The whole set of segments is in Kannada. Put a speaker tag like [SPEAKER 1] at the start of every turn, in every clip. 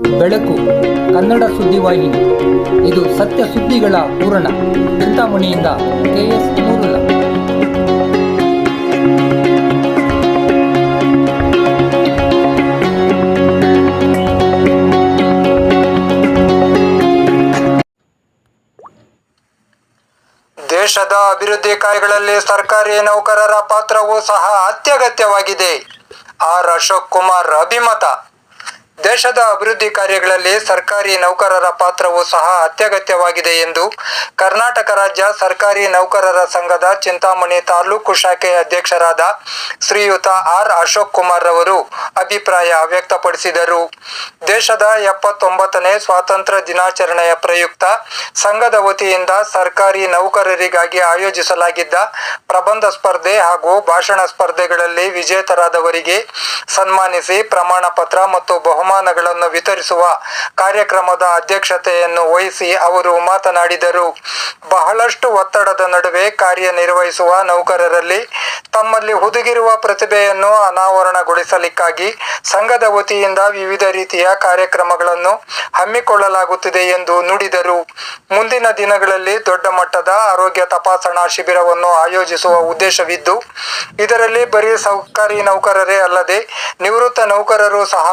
[SPEAKER 1] ಬೆಳಕು, ಕನ್ನಡ ಸುದ್ದಿವಾಹಿನಿ ಇದು ಸತ್ಯ ಸುದ್ದಿಗಳ ಪೂರಣ ಚಿಂತಾಮಣಿಯಿಂದ ಕೆಎಸ್ ಮೂರುಲ
[SPEAKER 2] ದೇಶದ ಅಭಿವೃದ್ಧಿ ಕಾರ್ಯಗಳಲ್ಲಿ ಸರ್ಕಾರಿ ನೌಕರರ ಪಾತ್ರವೂ ಸಹ ಅತ್ಯಗತ್ಯವಾಗಿದೆ. ಆರ್ ಅಶೋಕ್ ಕುಮಾರ್ ಅಭಿಮತ. ದೇಶದ ಅಭಿವೃದ್ಧಿ ಕಾರ್ಯಗಳಲ್ಲಿ ಸರ್ಕಾರಿ ನೌಕರರ ಪಾತ್ರವೂ ಸಹ ಅತ್ಯಗತ್ಯವಾಗಿದೆ ಎಂದು ಕರ್ನಾಟಕ ರಾಜ್ಯ ಸರ್ಕಾರಿ ನೌಕರರ ಸಂಘದ ಚಿಂತಾಮಣಿ ತಾಲೂಕು ಶಾಖೆ ಅಧ್ಯಕ್ಷರಾದ ಶ್ರೀಯುತ ಆರ್ ಅಶೋಕ್ ಕುಮಾರ್ ರವರು ಅಭಿಪ್ರಾಯ ವ್ಯಕ್ತಪಡಿಸಿದರು. ದೇಶದ ಎಪ್ಪತ್ತೊಂಬತ್ತನೇ ಸ್ವಾತಂತ್ರ್ಯ ದಿನಾಚರಣೆಯ ಪ್ರಯುಕ್ತ ಸಂಘದ ವತಿಯಿಂದ ಸರ್ಕಾರಿ ನೌಕರರಿಗಾಗಿ ಆಯೋಜಿಸಲಾಗಿದ್ದ ಪ್ರಬಂಧ ಸ್ಪರ್ಧೆ ಹಾಗೂ ಭಾಷಣ ಸ್ಪರ್ಧೆಗಳಲ್ಲಿ ವಿಜೇತರಾದವರಿಗೆ ಸನ್ಮಾನಿಸಿ ಪ್ರಮಾಣ ಪತ್ರ ಮತ್ತು ಬಹುಮಾನಗಳನ್ನು ವಿತರಿಸುವ ಕಾರ್ಯಕ್ರಮದ ಅಧ್ಯಕ್ಷತೆಯನ್ನು ವಹಿಸಿ ಅವರು ಮಾತನಾಡಿದರು. ಬಹಳಷ್ಟು ಒತ್ತಡದ ನಡುವೆ ಕಾರ್ಯನಿರ್ವಹಿಸುವ ನೌಕರರಲ್ಲಿ ತಮ್ಮಲ್ಲಿ ಹುದುಗಿರುವ ಪ್ರತಿಭೆಯನ್ನು ಅನಾವರಣಗೊಳಿಸಲಿಕ್ಕಾಗಿ ಸಂಘದ ವತಿಯಿಂದ ವಿವಿಧ ರೀತಿಯ ಕಾರ್ಯಕ್ರಮಗಳನ್ನು ಹಮ್ಮಿಕೊಳ್ಳಲಾಗುತ್ತಿದೆ ಎಂದು ನುಡಿದರು. ಮುಂದಿನ ದಿನಗಳಲ್ಲಿ ದೊಡ್ಡ ಮಟ್ಟದ ಆರೋಗ್ಯ ತಪಾಸಣಾ ಶಿಬಿರವನ್ನು ಆಯೋಜಿಸುವ ಉದ್ದೇಶವಿದ್ದು, ಇದರಲ್ಲಿ ಬರೀ ಸರ್ಕಾರಿ ನೌಕರರೇ ಅಲ್ಲದೆ ನಿವೃತ್ತ ನೌಕರರು ಸಹ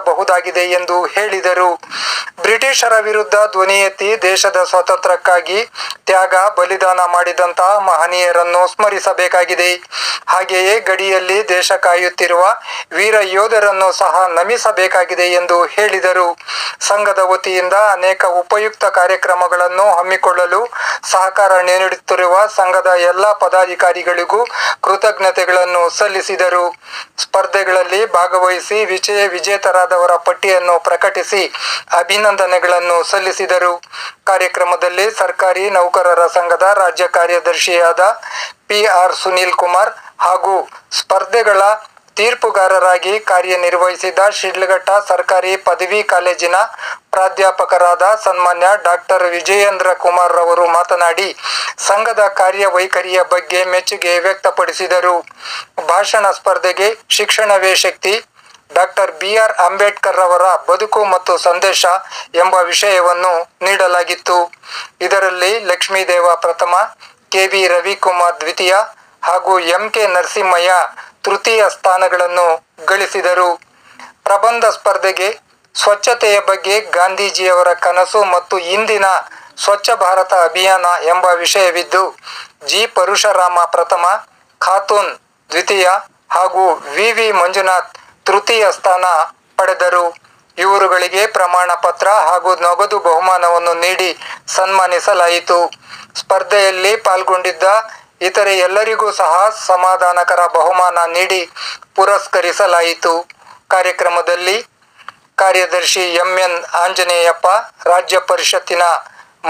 [SPEAKER 2] ಪಾಲ್ಗೊಳ್ಳಬಹುದಾಗಿದೆ ಎಂದು ಹೇಳಿದರು. ಬ್ರಿಟಿಷರ ವಿರುದ್ಧ ಧ್ವನಿ ಎತ್ತಿ ದೇಶದ ಸ್ವಾತಂತ್ರ್ಯಕ್ಕಾಗಿ ತ್ಯಾಗ, ಬಲಿದಾನ ಮಾಡಿದಂತಹ ಮಹನೀಯರನ್ನು ಸ್ಮರಿಸಬೇಕಾಗಿದೆ. ಹಾಗೆಯೇ ಗಡಿಯಲ್ಲಿ ದೇಶ ಕಾಯುತ್ತಿರುವ ವೀರ ಯೋಧರನ್ನು ಸಹ ನಮಿಸಬೇಕಾಗಿದೆ ಎಂದು ಹೇಳಿದರು. ಸಂಘದ ವತಿಯಿಂದ ಅನೇಕ ಉಪಯುಕ್ತ ಕಾರ್ಯಕ್ರಮಗಳನ್ನು ಹಮ್ಮಿಕೊಳ್ಳಲು ಸಹಕಾರ ನೀಡುತ್ತಿರುವ ಸಂಘದ ಎಲ್ಲ ಪದಾಧಿಕಾರಿಗಳಿಗೂ ಕೃತಜ್ಞತೆಗಳನ್ನು ಸಲ್ಲಿಸಿದರು. ಸ್ಪರ್ಧೆಗಳಲ್ಲಿ ಭಾಗವಹಿಸಿ ವಿಜಯ ವಿಜೇತರಾದವರ ಪಟ್ಟಿಯನ್ನು ಪ್ರಕಟಿಸಿ ಅಭಿನಂದನೆಗಳನ್ನು ಸಲ್ಲಿಸಿದರು. ಕಾರ್ಯಕ್ರಮದಲ್ಲಿ ಸರ್ಕಾರಿ ನೌಕರರ ಸಂಘದ ರಾಜ್ಯ ಕಾರ್ಯದರ್ಶಿಯಾದ ಪಿ ಆರ್ ಸುನೀಲ್ ಕುಮಾರ್ ಹಾಗೂ ಸ್ಪರ್ಧೆಗಳ ತೀರ್ಪುಗಾರರಾಗಿ ಕಾರ್ಯನಿರ್ವಹಿಸಿದ ಶಿಡ್ಲಘಟ್ಟ ಸರ್ಕಾರಿ ಪದವಿ ಕಾಲೇಜಿನ ಪ್ರಾಧ್ಯಾಪಕರಾದ ಸನ್ಮಾನ್ಯ ಡಾಕ್ಟರ್ ವಿಜಯೇಂದ್ರ ಕುಮಾರ್ ಅವರು ಮಾತನಾಡಿ, ಸಂಘದ ಕಾರ್ಯವೈಖರಿಯ ಬಗ್ಗೆ ಮೆಚ್ಚುಗೆ ವ್ಯಕ್ತಪಡಿಸಿದರು. ಭಾಷಣ ಸ್ಪರ್ಧೆಗೆ ಶಿಕ್ಷಣವೇ ಶಕ್ತಿ ಡಾಕ್ಟರ್ ಬಿ ಆರ್ ಅಂಬೇಡ್ಕರ್ ಅವರ ಬದುಕು ಮತ್ತು ಸಂದೇಶ ಎಂಬ ವಿಷಯವನ್ನು ನೀಡಲಾಗಿತ್ತು. ಇದರಲ್ಲಿ ಲಕ್ಷ್ಮೀದೇವ ಪ್ರಥಮ ಕೆ ಬಿ ರವಿಕುಮಾರ್ ದ್ವಿತೀಯ ಹಾಗೂ ಎಂ ಕೆ ನರಸಿಂಹಯ್ಯ ತೃತೀಯ ಸ್ಥಾನಗಳನ್ನು ಗಳಿಸಿದರು. ಪ್ರಬಂಧ ಸ್ಪರ್ಧೆಗೆ, ಸ್ವಚ್ಛತೆಯ ಬಗ್ಗೆ ಗಾಂಧೀಜಿಯವರ ಕನಸು ಮತ್ತು ಇಂದಿನ ಸ್ವಚ್ಛ ಭಾರತ ಅಭಿಯಾನ ಎಂಬ ವಿಷಯವಿದ್ದು, ಜಿ. ಪರಶುರಾಮ ಪ್ರಥಮ, ಖಾತೂನ್ ದ್ವಿತೀಯ ಹಾಗೂ ವಿ. ವಿ. ಮಂಜುನಾಥ್ ತೃತೀಯ ಸ್ಥಾನ ಪಡೆದರು. ಇವರುಗಳಿಗೆ ಪ್ರಮಾಣ ಪತ್ರ ಹಾಗೂ ನಗದು ಬಹುಮಾನವನ್ನು ನೀಡಿ ಸನ್ಮಾನಿಸಲಾಯಿತು. ಸ್ಪರ್ಧೆಯಲ್ಲಿ ಪಾಲ್ಗೊಂಡಿದ್ದ ಇತರೆ ಎಲ್ಲರಿಗೂ ಸಹ ಸಮಾಧಾನಕರ ಬಹುಮಾನ ನೀಡಿ ಪುರಸ್ಕರಿಸಲಾಯಿತು. ಕಾರ್ಯಕ್ರಮದಲ್ಲಿ ಕಾರ್ಯದರ್ಶಿ ಎಂಎನ್ ಆಂಜನೇಯಪ್ಪ, ರಾಜ್ಯ ಪರಿಷತ್ತಿನ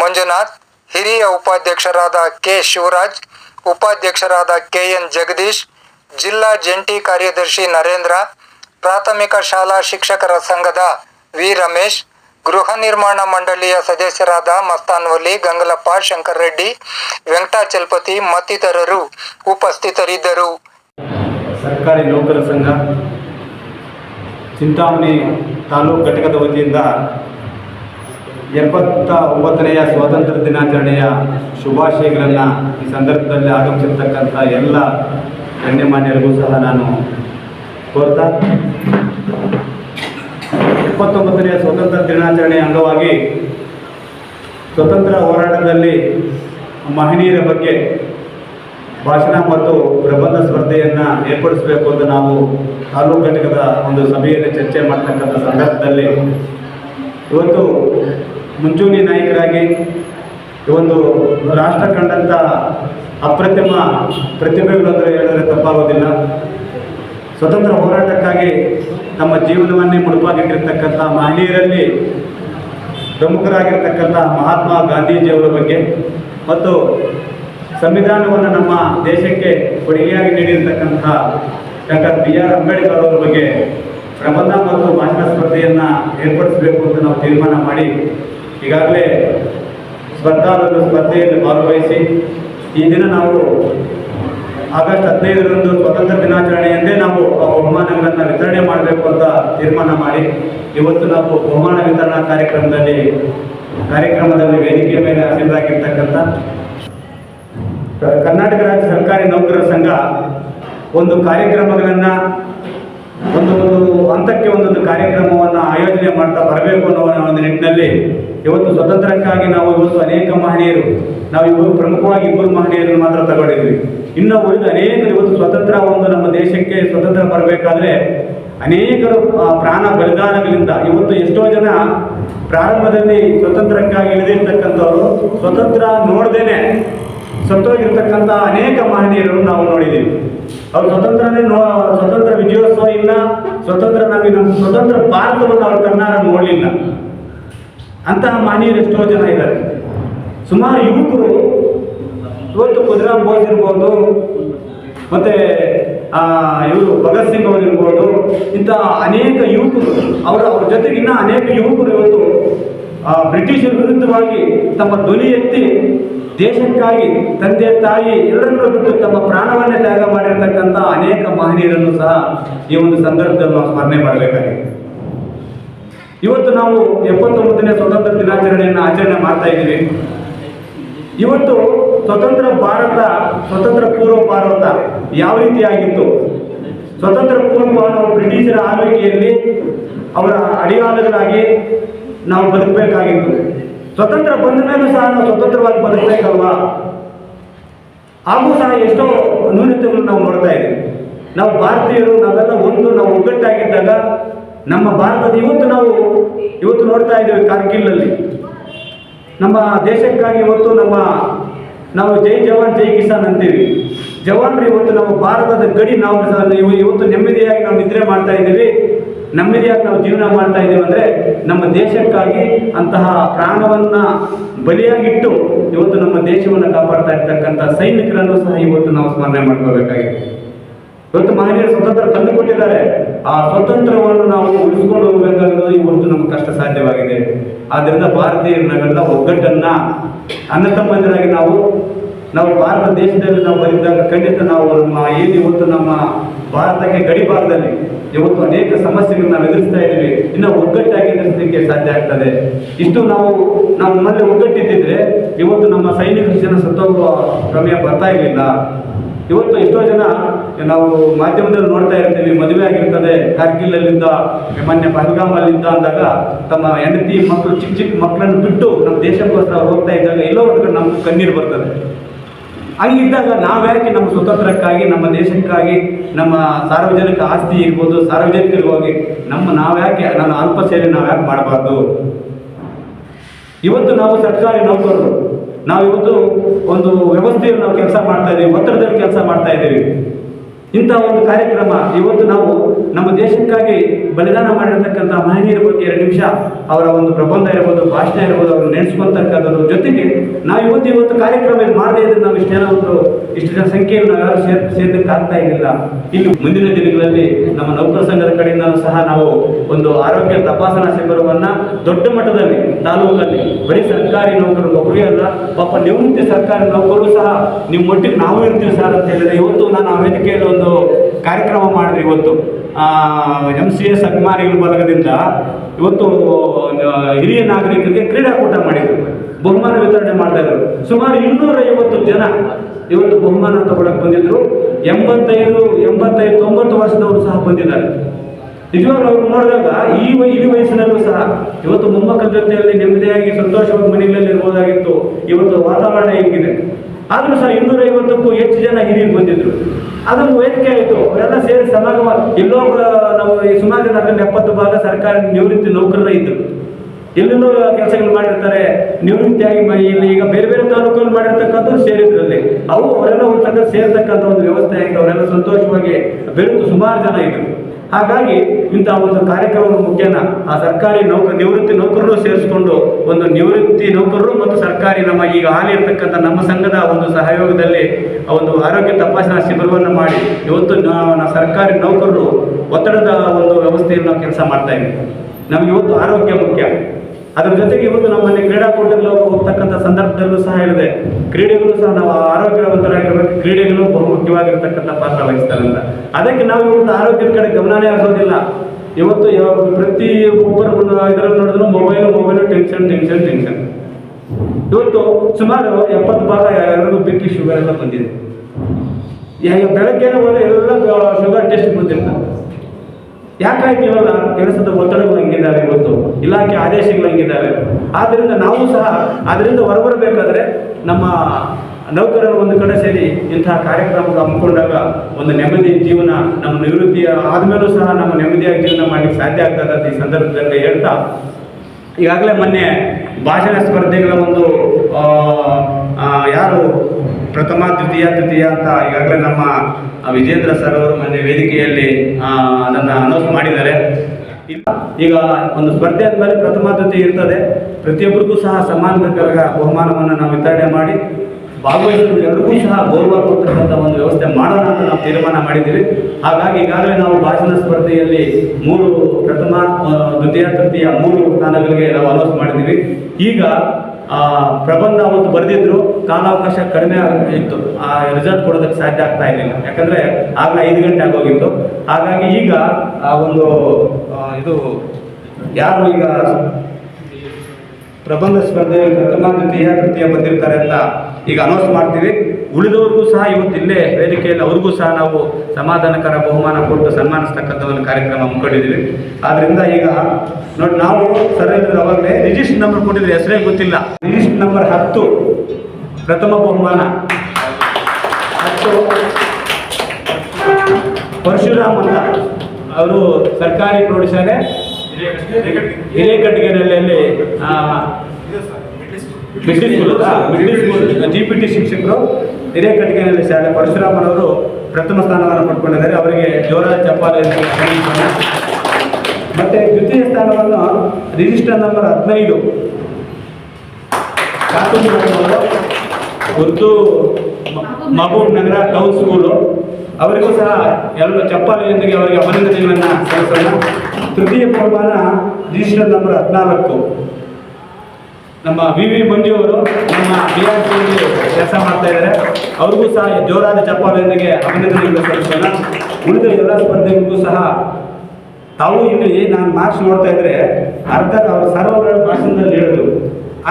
[SPEAKER 2] ಮಂಜುನಾಥ್, ಹಿರಿಯ ಉಪಾಧ್ಯಕ್ಷರಾದ ಕೆ ಶಿವರಾಜ್, ಉಪಾಧ್ಯಕ್ಷರಾದ ಕೆಎನ್ ಜಗದೀಶ್, ಜಿಲ್ಲಾ ಜಂಟಿ ಕಾರ್ಯದರ್ಶಿ ನರೇಂದ್ರ ಪ್ರಾಥಮಿಕ ಶಾಲಾ ಶಿಕ್ಷಕರ ಸಂಘದ ವಿ ರಮೇಶ್, ಗೃಹ ನಿರ್ಮಾಣ ಮಂಡಳಿಯ ಸದಸ್ಯರಾದ ಮಸ್ತಾನ್ ವಲಿ ಗಂಗಲಪ್ಪ, ಶಂಕರ್ ರೆಡ್ಡಿ ವೆಂಕಟಾಚಲಪತಿ ಮತ್ತಿತರರು ಉಪಸ್ಥಿತರಿದ್ದರು.
[SPEAKER 3] ಸರ್ಕಾರಿ ನೌಕರ ಸಂಘ, ಚಿಂತಾಮಣಿ ತಾಲೂಕು ಘಟಕದ ವತಿಯಿಂದ ಎಪ್ಪತ್ತ ಒಂಬತ್ತನೆಯ ಸ್ವಾತಂತ್ರ್ಯ ದಿನಾಚರಣೆಯ ಶುಭಾಶಯಗಳನ್ನು ಈ ಸಂದರ್ಭದಲ್ಲಿ ಆಗಮಿಸಿರ್ತಕ್ಕಂಥ ಎಲ್ಲ ಗಣ್ಯಮಾನ್ಯರಿಗೂ ಸಹ ನಾನು ಕೋರ್ತಾ ಸ್ವತಂತ್ರ ಸ್ವಾತಂತ್ರ್ಯ ದಿನಾಚರಣೆಯ ಅಂಗವಾಗಿ ಸ್ವತಂತ್ರ ಹೋರಾಟದಲ್ಲಿ ಮಹನೀಯರ ಬಗ್ಗೆ ಭಾಷಣ ಮತ್ತು ಪ್ರಬಂಧ ಸ್ಪರ್ಧೆಯನ್ನು ಏರ್ಪಡಿಸಬೇಕು ಅಂತ ನಾವು ತಾಲೂಕು ಘಟಕದ ಒಂದು ಸಭೆಯಲ್ಲಿ ಚರ್ಚೆ ಮಾಡ್ತಕ್ಕಂಥ ಸಂದರ್ಭದಲ್ಲಿ ಇವತ್ತು ಮುಂಚೂಣಿ ನಾಯಕರಾಗಿ ಇವೊಂದು ರಾಷ್ಟ್ರ ಕಂಡಂಥ ಅಪ್ರತಿಮ ಪ್ರತಿಭೆಗಳು ಅಂದರೆ ಹೇಳಿದ್ರೆ ತಪ್ಪಾಗೋದಿಲ್ಲ. ಸ್ವತಂತ್ರ ಹೋರಾಟಕ್ಕಾಗಿ ತಮ್ಮ ಜೀವನವನ್ನೇ ಮುಡುಪಾಗಿಟ್ಟಿರ್ತಕ್ಕಂಥ ಮಹನೀಯರಲ್ಲಿ ಪ್ರಮುಖರಾಗಿರ್ತಕ್ಕಂಥ ಮಹಾತ್ಮ ಗಾಂಧೀಜಿಯವರ ಬಗ್ಗೆ ಮತ್ತು ಸಂವಿಧಾನವನ್ನು ನಮ್ಮ ದೇಶಕ್ಕೆ ಕೊಡುಗೆಯಾಗಿ ನೀಡಿರ್ತಕ್ಕಂಥ ಡಾಕ್ಟರ್ ಬಿ ಆರ್ ಅಂಬೇಡ್ಕರ್ ಅವರ ಬಗ್ಗೆ ಪ್ರಬಂಧ ಮತ್ತು ಭಾಷಣ ಸ್ಪರ್ಧೆಯನ್ನು ಏರ್ಪಡಿಸಬೇಕು ಅಂತ ನಾವು ತೀರ್ಮಾನ ಮಾಡಿ ಈಗಾಗಲೇ ಸ್ಪರ್ಧಾ ಸ್ಪರ್ಧೆಯಲ್ಲಿ ಭಾಗವಹಿಸಿ ಈ ದಿನ ನಾವು ಆಗಸ್ಟ್ ಹದಿನೈದರಂದು ಸ್ವತಂತ್ರ ದಿನಾಚರಣೆಯಂದೇ ನಾವು ಆ ಬಹುಮಾನಗಳನ್ನು ವಿತರಣೆ ಮಾಡಬೇಕು ಅಂತ ತೀರ್ಮಾನ ಮಾಡಿ, ಇವತ್ತು ನಾವು ಬಹುಮಾನ ವಿತರಣಾ ಕಾರ್ಯಕ್ರಮದಲ್ಲಿ ಕಾರ್ಯಕ್ರಮದಲ್ಲಿ ವೇದಿಕೆ ಮೇಲೆ ಹಾಜರಾಗಿರ್ತಕ್ಕಂಥ ಕರ್ನಾಟಕ ರಾಜ್ಯ ಸರ್ಕಾರಿ ನೌಕರರ ಸಂಘ ಒಂದು ಕಾರ್ಯಕ್ರಮಗಳನ್ನು, ಒಂದು ಒಂದು ಹಂತಕ್ಕೆ ಒಂದೊಂದು ಕಾರ್ಯಕ್ರಮವನ್ನು ಆಯೋಜನೆ ಮಾಡ್ತಾ ಬರಬೇಕು ಅನ್ನೋ ಒಂದು ನಿಟ್ಟಿನಲ್ಲಿ ಇವತ್ತು ಸ್ವತಂತ್ರಕ್ಕಾಗಿ ನಾವು ಇವತ್ತು ಅನೇಕ ಮಹನೀಯರು, ನಾವು ಇವರು ಪ್ರಮುಖವಾಗಿ ಇಬ್ಬರು ಮಹನೀಯರನ್ನು ಮಾತ್ರ ತಗೊಂಡಿದ್ವಿ ಇನ್ನು ಉಳಿದ ಅನೇಕರು ಇವತ್ತು ಸ್ವತಂತ್ರ ಒಂದು ನಮ್ಮ ದೇಶಕ್ಕೆ ಸ್ವತಂತ್ರ ಬರಬೇಕಾದ್ರೆ ಅನೇಕರು ಪ್ರಾಣ ಬಲಿದಾನಗಳಿಂದ ಇವತ್ತು ಎಷ್ಟೋ ಜನ ಪ್ರಾರಂಭದಲ್ಲಿ ಸ್ವತಂತ್ರಕ್ಕಾಗಿ ಇಳಿದಿರ್ತಕ್ಕಂಥವ್ರು, ಸ್ವತಂತ್ರ ನೋಡ್ದೇನೆ ಸತ್ತೋಗಿರ್ತಕ್ಕಂಥ ಅನೇಕ ಮಹನೀಯರನ್ನು ನಾವು ನೋಡಿದ್ದೀವಿ. ಅವ್ರು ಸ್ವತಂತ್ರನೇ ನೋ ಸ್ವತಂತ್ರ ವಿಜಯೋತ್ಸವ ಇಲ್ಲ. ಸ್ವತಂತ್ರ ನಮಗೆ ನಮ್ಮ ಸ್ವತಂತ್ರ ಭಾರತವನ್ನು ಅವ್ರ ಕರ್ನಾಟಕ ನೋಡಲಿಲ್ಲ. ಅಂತಹ ಮಾನ್ಯರು ಎಷ್ಟೋ ಜನ ಇದ್ದಾರೆ. ಸುಮಾರು ಯುವಕರು ಇವತ್ತು ಖುದಿರಾಮ್ ಬೋಸ್ ಇರ್ಬೋದು, ಮತ್ತೆ ಇವರು ಭಗತ್ ಸಿಂಗ್ ಅವರು ಇರ್ಬೋದು ಇಂಥ ಅನೇಕ ಯುವಕರು, ಅವರ ಅವ್ರ ಜೊತೆಗಿನ್ನ ಅನೇಕ ಯುವಕರು ಇವತ್ತು ಬ್ರಿಟಿಷರ ವಿರುದ್ಧವಾಗಿ ತಮ್ಮ ಧ್ವನಿ ಎತ್ತಿ ದೇಶಕ್ಕಾಗಿ, ತಂದೆ, ತಾಯಿ ಎಲ್ಲರನ್ನೂ ಬಿಟ್ಟು ತಮ್ಮ ಪ್ರಾಣವನ್ನೇ ತ್ಯಾಗ ಮಾಡಿರ್ತಕ್ಕಂಥ ಅನೇಕ ಮಹನೀಯರನ್ನು ಸಹ ಈ ಒಂದು ಸಂದರ್ಭದಲ್ಲಿ ನಾವು ಸ್ಮರಣೆ ಮಾಡಬೇಕಾಗಿದೆ. ಇವತ್ತು ನಾವು ಎಪ್ಪತ್ತೊಂಬತ್ತನೇ ಸ್ವತಂತ್ರ ದಿನಾಚರಣೆಯನ್ನು ಆಚರಣೆ ಮಾಡ್ತಾ ಇದ್ದೀವಿ. ಇವತ್ತು ಸ್ವತಂತ್ರ ಭಾರತ, ಸ್ವತಂತ್ರ ಪೂರ್ವ ಭಾರತ ಯಾವ ರೀತಿಯಾಗಿತ್ತು? ಸ್ವತಂತ್ರ ಪೂರ್ವ ಭಾರತ ಬ್ರಿಟಿಷರ ಆಳ್ವಿಕೆಯಲ್ಲಿ ಅವರ ಅಡಿಯಾಳುಗಳಾಗಿ ನಾವು ಬದುಕಬೇಕಾಗಿತ್ತು. ಸ್ವತಂತ್ರ ಬಂದ ಮೇಲೂ ಸಹ ನಾವು ಸ್ವತಂತ್ರವಾಗಿ ಬದುಕಬೇಕಲ್ವಾ? ಹಾಗೂ ಸಹ ಎಷ್ಟೋ ನ್ಯೂನತೆಗಳು ನಾವು ನೋಡ್ತಾ ಇದ್ದೀವಿ. ನಾವು ಭಾರತೀಯರು, ನಾವೆಲ್ಲ ಒಂದು, ನಾವು ಒಗ್ಗಟ್ಟಾಗಿದ್ದಾಗ ನಮ್ಮ ಭಾರತದ ಇವತ್ತು ನಾವು ಇವತ್ತು ನೋಡ್ತಾ ಇದ್ದೇವೆ ಕಾರ್ಗಿಲ್ನಲ್ಲಿ. ನಮ್ಮ ದೇಶಕ್ಕಾಗಿ ಇವತ್ತು ನಮ್ಮ ನಾವು ಜೈ ಜವಾನ್, ಜೈ ಕಿಸಾನ್ ಅಂತೀವಿ. ಜವಾನ್ರು ಇವತ್ತು ನಮ್ಮ ಭಾರತದ ಗಡಿ ನಾವು ಇವತ್ತು ನೆಮ್ಮದಿಯಾಗಿ ನಾವು ನಿದ್ರೆ ಮಾಡ್ತಾ ಇದ್ದೀವಿ. ನೆಮ್ಮದಿಯಾಗಿ ನಾವು ಜೀವನ ಮಾಡ್ತಾ ಇದ್ದೀವಿ ಅಂದರೆ ನಮ್ಮ ದೇಶಕ್ಕಾಗಿ ಅಂತಹ ಪ್ರಾಣವನ್ನ ಬಲಿಯಾಗಿಟ್ಟು ಇವತ್ತು ನಮ್ಮ ದೇಶವನ್ನು ಕಾಪಾಡ್ತಾ ಇರ್ತಕ್ಕಂಥ ಸೈನಿಕರನ್ನು ಸಹ ಇವತ್ತು ನಾವು ಸ್ಮರಣೆ ಮಾಡ್ಕೋಬೇಕಾಗಿದೆ ಇವತ್ತು ಮಹನೀಯರ ಸ್ವತಂತ್ರ ತಂದು ಕೊಟ್ಟಿದ್ದಾರೆ ಆ ಸ್ವತಂತ್ರವನ್ನು ನಾವು ಉಳಿಸ್ಕೊಂಡು ಹೋಗಬೇಕಾಗಿರೋದು ಇವತ್ತು ನಮ್ಮ ಕಷ್ಟ ಸಾಧ್ಯವಾಗಿದೆ. ಆದ್ದರಿಂದ ಭಾರತೀಯ ನಗರದ ಒಗ್ಗಟ್ಟನ್ನ ಅಣ್ಣ ನಾವು ನಾವು ಭಾರತ ದೇಶದಲ್ಲಿ ನಾವು ಬರಿದಾಗ ಖಂಡಿತ ನಾವು ನಮ್ಮ ಏನು ಇವತ್ತು ನಮ್ಮ ಭಾರತಕ್ಕೆ ಗಡಿ ಭಾಗದಲ್ಲಿ ಇವತ್ತು ಅನೇಕ ಸಮಸ್ಯೆಗಳನ್ನ ನಾವು ಎದುರಿಸ್ತಾ ಇದ್ದೀವಿ. ಇನ್ನು ಒಗ್ಗಟ್ಟಾಗಿ ಎದುರಿಸಲಿಕ್ಕೆ ಸಾಧ್ಯ ಆಗ್ತದೆ. ಇಷ್ಟು ನಾವು ನಮ್ಮಲ್ಲಿ ಒಗ್ಗಟ್ಟಿದ್ದಿದ್ರೆ ಇವತ್ತು ನಮ್ಮ ಸೈನಿಕರು ಜನ ಸತ್ತೋಗುವ ಪ್ರಮೇಯ ಬರ್ತಾ ಇರಲಿಲ್ಲ. ಇವತ್ತು ಎಷ್ಟೋ ಜನ ನಾವು ಮಾಧ್ಯಮದಲ್ಲಿ ನೋಡ್ತಾ ಇರ್ತೀವಿ, ಮದುವೆ ಆಗಿರ್ತದೆ ಕಾರ್ಗಿಲ್ಲಲ್ಲಿಂದ ಮೊನ್ನೆ ಪಹಲ್ಗಾಮಲ್ಲಿಂದ ಅಂದಾಗ ತಮ್ಮ ಹೆಂಡತಿ ಮಕ್ಕಳು, ಚಿಕ್ಕ ಚಿಕ್ಕ ಮಕ್ಕಳನ್ನು ಬಿಟ್ಟು ನಮ್ಮ ದೇಶಕ್ಕೋಸ್ಕರ ಹೋಗ್ತಾ ಇದ್ದಾಗ ಎಲ್ಲೋ ಒಂದು ನಮ್ಗೆ ಕಣ್ಣೀರು ಬರ್ತದೆ. ಹಂಗಿದ್ದಾಗ ನಾವ್ಯಾಕೆ ನಮ್ಮ ಸ್ವತಂತ್ರಕ್ಕಾಗಿ ನಮ್ಮ ದೇಶಕ್ಕಾಗಿ, ನಮ್ಮ ಸಾರ್ವಜನಿಕ ಆಸ್ತಿ ಇರ್ಬೋದು ಸಾರ್ವಜನಿಕರಿಗಾಗಿ ನಮ್ಮ ನಾವ್ಯಾಕೆ ನನ್ನ ಅಲ್ಪ ಸೇವೆ ನಾವ್ಯಾಕೆ ಮಾಡಬಾರ್ದು? ಇವತ್ತು ನಾವು ಸರ್ಕಾರಿ ನೌಕರರು. ನಾವು ಇವತ್ತು ಒಂದು ವ್ಯವಸ್ಥೆಯಲ್ಲಿ ನಾವು ಕೆಲಸ ಮಾಡ್ತಾ ಇದ್ದೀವಿ ಒತ್ತಡದಲ್ಲಿ ಕೆಲಸ ಮಾಡ್ತಾ ಇದ್ದೀವಿ ಇಂಥ ಒಂದು ಕಾರ್ಯಕ್ರಮ ಇವತ್ತು ನಾವು ನಮ್ಮ ದೇಶಕ್ಕಾಗಿ ಬಲಿದಾನ ಮಾಡಿರ್ತಕ್ಕಂಥ ಮಹನೀಯರ ಬಗ್ಗೆ ಎರಡು ನಿಮಿಷ ಅವರ ಒಂದು ಪ್ರಬಂಧ ಇರ್ಬೋದು, ಭಾಷಣ ಇರ್ಬೋದು, ಅವ್ರನ್ನ ನೆನೆಸ್ಕೊಂತಕ್ಕಂಥದ್ರ ಜೊತೆಗೆ ನಾವು ಇವತ್ತು ಇವತ್ತು ಕಾರ್ಯಕ್ರಮ ಇದು ಮಾಡದೇ ಇದ್ರೆ ನಾವು ಇಷ್ಟೆಲ್ಲ ಒಂದು ಇಷ್ಟು ಜನ ಸಂಖ್ಯೆಯಲ್ಲಿ ನಾವು ಯಾರು ಸೇರ್, ಸೇರ್ಲಿಕ್ಕೆ ಆಗ್ತಾ ಇರಲಿಲ್ಲ. ಇಲ್ಲಿ ಮುಂದಿನ ದಿನಗಳಲ್ಲಿ ನಮ್ಮ ನೌಕರ ಸಂಘದ ಕಡೆಯಿಂದ ಸಹ ನಾವು ಒಂದು ಆರೋಗ್ಯ ತಪಾಸಣಾ ಶಿಬಿರವನ್ನ ದೊಡ್ಡ ಮಟ್ಟದಲ್ಲಿ, ತಾಲೂಕಲ್ಲಿ. ಬರೀ ಸರ್ಕಾರಿ ನೌಕರರು ಒಬ್ಬರೇ ಅಲ್ಲ, ಪಾಪ ನಿವೃತ್ತಿ ಸರ್ಕಾರಿ ನೌಕರರು ಸಹ ನಿಮ್ಮ ಒಟ್ಟಿಗೆ ನಾವು ಇರ್ತೀವಿ ಸರ್ ಅಂತ ಹೇಳಿದ್ರೆ ಇವತ್ತು ನಾನು ಆ ವೇದಿಕೆಯಲ್ಲಿ ಒಂದು ಕಾರ್ಯಕ್ರಮ ಮಾಡಿದ್ರು ಇವತ್ತು. ಎಂ ಸಿ ಎಸ್ ಅಭಿಮಾನಿಗಳ ಬಳಗದಿಂದ ಇವತ್ತು ಹಿರಿಯ ನಾಗರಿಕರಿಗೆ ಕ್ರೀಡಾಕೂಟ ಮಾಡಿದ್ರು. ಬಹುಮಾನ ವಿತರಣೆ ಮಾಡ್ತಾ ಇದ್ರು. ಸುಮಾರು ಇನ್ನೂರ ಐವತ್ತು ಜನ ಇವತ್ತು ಬಹುಮಾನ ತಗೊಳಕ್ಕೆ ಬಂದಿದ್ರು. ಎಂಬತ್ತೈದು ಎಂಬತ್ತೈದು, ತೊಂಬತ್ತು ವರ್ಷದವರು ಸಹ ಬಂದಿದ್ದಾರೆ. ನಿಜವಾಗ್ಲೂ ಅವ್ರು ನೋಡಿದಾಗ ಈ ಈ ವಯಸ್ಸಿನಲ್ಲೂ ಸಹ ಇವತ್ತು ಮೊಮ್ಮಕ್ಕಳ ಜೊತೆಯಲ್ಲಿ ನೆಮ್ಮದಿಯಾಗಿ, ಸಂತೋಷವಾಗಿ ಮನೆಗಳಲ್ಲಿ ಇರ್ಬೋದಾಗಿತ್ತು. ಇವತ್ತು ವಾತಾವರಣ ಹೇಗಿದೆ. ಆದ್ರೂ ಸಹ ಇನ್ನೂರ ಐವತ್ತಕ್ಕೂ ಹೆಚ್ಚು ಜನ ಹಿರಿಯರು ಬಂದಿದ್ರು. ಅದೊಂದು ವೇದಿಕೆ ಆಯಿತು. ಅವರೆಲ್ಲ ಸೇರಿ ಸಮಾಗಮ. ಎಲ್ಲೋ ನಾವು ಈ ಸುಮಾರು ಜನ ಅದರಲ್ಲಿ ಎಪ್ಪತ್ತು ಭಾಗ ಸರ್ಕಾರ ನಿವೃತ್ತಿ ನೌಕರರೇ ಇದ್ರು. ಎಲ್ಲೆಲ್ಲೋ ಕೆಲಸಗಳು ಮಾಡಿರ್ತಾರೆ. ನಿವೃತ್ತಿಯಾಗಿ ಇಲ್ಲಿ ಈಗ ಬೇರೆ ಬೇರೆ ತಾಲೂಕಲ್ಲಿ ಮಾಡಿರ್ತಕ್ಕಂಥದ್ದು ಸೇರಿದ್ರಲ್ಲಿ. ಅವು ಅವರೆಲ್ಲ ಒಂದು ತಕ್ಕ ಸೇರ್ತಕ್ಕಂಥ ಒಂದು ವ್ಯವಸ್ಥೆ ಆಯ್ತು. ಅವರೆಲ್ಲ ಸಂತೋಷವಾಗಿ ಬೆಳೆದು ಸುಮಾರು ಜನ ಇದ್ರು. ಹಾಗಾಗಿ ಇಂತಹ ಒಂದು ಕಾರ್ಯಕ್ರಮದ ಮುಖ್ಯನ ಆ ಸರ್ಕಾರಿ ನೌಕರ, ನಿವೃತ್ತಿ ನೌಕರರು ಸೇರಿಸಿಕೊಂಡು ಒಂದು ನಿವೃತ್ತಿ ನೌಕರರು ಮತ್ತು ಸರ್ಕಾರಿ ನಮ್ಮ ಈಗ ಹಾಲಿ ಇರ್ತಕ್ಕಂಥ ನಮ್ಮ ಸಂಘದ ಒಂದು ಸಹಯೋಗದಲ್ಲಿ ಒಂದು ಆರೋಗ್ಯ ತಪಾಸಣಾ ಶಿಬಿರವನ್ನು ಮಾಡಿ ಇವತ್ತು ಸರ್ಕಾರಿ ನೌಕರರು ಒತ್ತಡದ ಒಂದು ವ್ಯವಸ್ಥೆಯನ್ನು ಕೆಲಸ ಮಾಡ್ತಾ ಇದ್ದೀವಿ ನಮ್ಗೆ ಇವತ್ತು ಆರೋಗ್ಯ ಮುಖ್ಯ. ಅದ್ರ ಜೊತೆಗೆ ಇವತ್ತು ನಮ್ಮಲ್ಲಿ ಕ್ರೀಡಾಕೂಟಗಳು ಹೋಗ್ತಕ್ಕಂಥ ಸಂದರ್ಭದಲ್ಲೂ ಸಹ ಹೇಳಿದೆ. ಕ್ರೀಡೆಗಳು ಸಹ ನಾವು ಆರೋಗ್ಯವಂತರಾಗಿರ್ಬೇಕು. ಕ್ರೀಡೆಗಳು ಬಹುಮುಖ್ಯವಾಗಿರ್ತಕ್ಕಂಥ ಪಾತ್ರ ವಹಿಸ್ತಾರೆ ಅಂತ. ಅದಕ್ಕೆ ನಾವು ಇವತ್ತು ಆರೋಗ್ಯದ ಕಡೆ ಗಮನನೇ ಹಾಕೋದಿಲ್ಲ ಇವತ್ತು ಪ್ರತಿ ಒಬ್ಬರು ಇದರಲ್ಲಿ ನೋಡಿದ್ರು mobile, mobile, tension tension tension. ಇವತ್ತು ಸುಮಾರು ಎಪ್ಪತ್ತು ಭಾಗ ಎಲ್ಲರಿಗೂ ಬಿ ಪಿ ಶುಗರ್ ಎಲ್ಲ ಬಂದಿದೆ. ಬೆಳಗ್ಗೆ ಹೋದ್ರೆ ಎಲ್ಲ ಶುಗರ್ ಟೆಸ್ಟ್ ಬಂದಿರ್ತಾರೆ ಯಾಕಾಯ್ತು ಇವಾಗ ಕೆಲಸದ ಒತ್ತಡಗಳು ಹಂಗಿದ್ದಾವೆ ಇವತ್ತು? ಇಲಾಖೆ ಆದೇಶಗಳು ಹಂಗಿದ್ದಾವೆ? ಆದ್ದರಿಂದ ನಾವು ಸಹ ಅದರಿಂದ ಹೊರಬರಬೇಕಾದ್ರೆ ನಮ್ಮ ನೌಕರರು ಒಂದು ಕಡೆ ಸೇರಿ ಇಂತಹ ಕಾರ್ಯಕ್ರಮಗಳು ಹಮ್ಮಿಕೊಂಡಾಗ ಒಂದು ನೆಮ್ಮದಿ ಜೀವನ ನಮ್ಮ ನಿವೃತ್ತಿಯ ಆದಮೇಲೂ ಸಹ ನಮ್ಮ ನೆಮ್ಮದಿಯಾಗಿ ಜೀವನ ಮಾಡಲಿಕ್ಕೆ ಸಾಧ್ಯ ಆಗ್ತದೆ ಅಂತ ಈ ಸಂದರ್ಭದಲ್ಲಿ ಹೇಳ್ತಾ. ಈಗಾಗಲೇ ಮೊನ್ನೆ ಭಾಷಣ ಸ್ಪರ್ಧೆಗಳ ಒಂದು ಯಾರು ಪ್ರಥಮ, ದ್ವಿತೀಯ, ತೃತೀಯ ಅಂತ ಈಗಾಗಲೇ ನಮ್ಮ ವಿಜೇಂದ್ರ ಸರ್ ಅವರು ಮೊನ್ನೆ ವೇದಿಕೆಯಲ್ಲಿ ಅದನ್ನ ಅನೌನ್ಸ್ ಮಾಡಿದ್ದಾರೆ. ಈಗ ಒಂದು ಸ್ಪರ್ಧೆ ಆದಮೇಲೆ ಪ್ರಥಮ ದ್ವಿತೀಯ ಇರ್ತದೆ. ಪ್ರತಿಯೊಬ್ಬರಿಗೂ ಸಹ ಸಮಾನ ಪ್ರಕಾರ ಬಹುಮಾನವನ್ನು ನಾವು ವಿತರಣೆ ಮಾಡಿ ಭಾಗವಹಿಸಿದ ಎಲ್ಲರಿಗೂ ಸಹ ಗೌರವ ಕೊಡ್ತಕ್ಕಂಥ ಒಂದು ವ್ಯವಸ್ಥೆ ಮಾಡೋಣ ಅಂತ ನಾವು ತೀರ್ಮಾನ ಮಾಡಿದ್ದೀವಿ. ಹಾಗಾಗಿ ಈಗಾಗಲೇ ನಾವು ಭಾಷಣ ಸ್ಪರ್ಧೆಯಲ್ಲಿ ಮೂರು ಪ್ರಥಮ ದ್ವಿತೀಯ, ತೃತೀಯ ಮೂರು ಸ್ಥಾನಗಳಿಗೆ ನಾವು ಅನೌನ್ಸ್ ಮಾಡಿದ್ದೀವಿ. ಈಗ ಪ್ರಬಂಧ ಒಂದು ಬರೆದಿದ್ರು, ಕಾಲಾವಕಾಶ ಕಡಿಮೆ ಇತ್ತು. ಆ ರಿಸಲ್ಟ್ ಕೊಡೋದಕ್ಕೆ ಸಾಧ್ಯ ಆಗ್ತಾ ಇರಲಿಲ್ಲ. ಯಾಕಂದ್ರೆ ಆಗ ಐದು ಗಂಟೆ ಆಗೋಗಿತ್ತು. ಹಾಗಾಗಿ ಈಗ, ಆ, ಒಂದು ಇದು, ಯಾರು ಈಗ ಪ್ರಬಂಧ ಸ್ಪರ್ಧೆ ಪ್ರಥಮ ದ್ವಿತೀಯ ಬಂದಿರ್ತಾರೆ ಅಂತ ಈಗ ಅನೌನ್ಸ್ ಮಾಡ್ತೀವಿ. ಉಳಿದವ್ರಿಗೂ ಸಹ ಇವತ್ತು ಇಲ್ಲೇ ವೇದಿಕೆಯಲ್ಲಿ ಅವ್ರಿಗೂ ಸಹ ನಾವು ಸಮಾಧಾನಕರ ಬಹುಮಾನ ಕೊಟ್ಟು ಸನ್ಮಾನಿಸ್ತಕ್ಕಂಥ ಒಂದು ಕಾರ್ಯಕ್ರಮ ಹಮ್ಮಿಕೊಂಡಿದ್ದೀವಿ ಆದ್ರಿಂದ ಈಗ ನೋಡಿ ನಾವು ಸರ್ ಅವಾಗಲೇ ರಿಜಿಸ್ಟರ್ ನಂಬರ್ ಕೊಟ್ಟಿದ್ರೆ ಹೆಸರೇ ಗೊತ್ತಿಲ್ಲ. ರಿಜಿಸ್ಟರ್ ನಂಬರ್ ಹತ್ತು, ಪ್ರಥಮ ಬಹುಮಾನ. ಹತ್ತು ಪರಶುರಾಮ್ ಅಂತ ಅವರು ಸರ್ಕಾರಿ ಪ್ರೌಢಶಾಲೆ ಹಿರೇಕಟ್ಟಿಗೆನಲ್ಲಿ middle school middle school G P T ಶಿಕ್ಷಕರು ಹಿರೇಕಟ್ಟಿಗೆನಲ್ಲಿ ಶಾಲೆ ಪರಶುರಾಮನವರು ಪ್ರಥಮ ಸ್ಥಾನವನ್ನು ಪಡ್ಕೊಂಡಿದ್ದಾರೆ. ಅವರಿಗೆ ಜೋರಾಜ್ ಸಲ್ಲಿಸೋಣ. ಮತ್ತೆ ದ್ವಿತೀಯ ಸ್ಥಾನವನ್ನು ರಿಜಿಸ್ಟರ್ ನಂಬರ್ ಹದಿನೈದು. ಉರ್ದು ಮಹಬೂಬ್ ನಗರ ಟೌನ್ ಸ್ಕೂಲು ಅವರಿಗೂ ಸಹ ಎಲ್ಲ ಚಪ್ಪಾಲೆಯೊಂದಿಗೆ ಅವರಿಗೆ ಅಭಿನಂದನೆಗಳನ್ನು ಸಲ್ಲಿಸೋಣ. ತೃತೀಯ ಬಹುಮಾನ ರಿಜಿಸ್ಟರ್ ನಂಬರ್ ಹದಿನಾಲ್ಕು. ನಮ್ಮ ವಿ ವಿ ಮಂಜು ಅವರು ನಮ್ಮ ಬಿ ಆರ್ ಸಿಯಲ್ಲಿ ಕೆಲಸ ಮಾಡ್ತಾ ಇದ್ದಾರೆ. ಅವ್ರಿಗೂ ಸಹ ಜೋರಾದ ಚಪ್ಪಾಳೆಯೊಂದಿಗೆ ಅಭಿನಂದನೆಗಳು ಸಲ್ಲಿಸೋಣ. ಉಳಿದ ಎಲ್ಲ ಸ್ಪರ್ಧೆಗಳಿಗೂ ಸಹ ತಾವು ಇಲ್ಲಿ ನಾನು ಮಾರ್ಕ್ಸ್ ನೋಡ್ತಾ ಇದ್ರೆ ಅರ್ಧ ಅವರು ಸರ್ವರ ಭಾಷಣದಲ್ಲಿ ಹೇಳಿದ್ರು.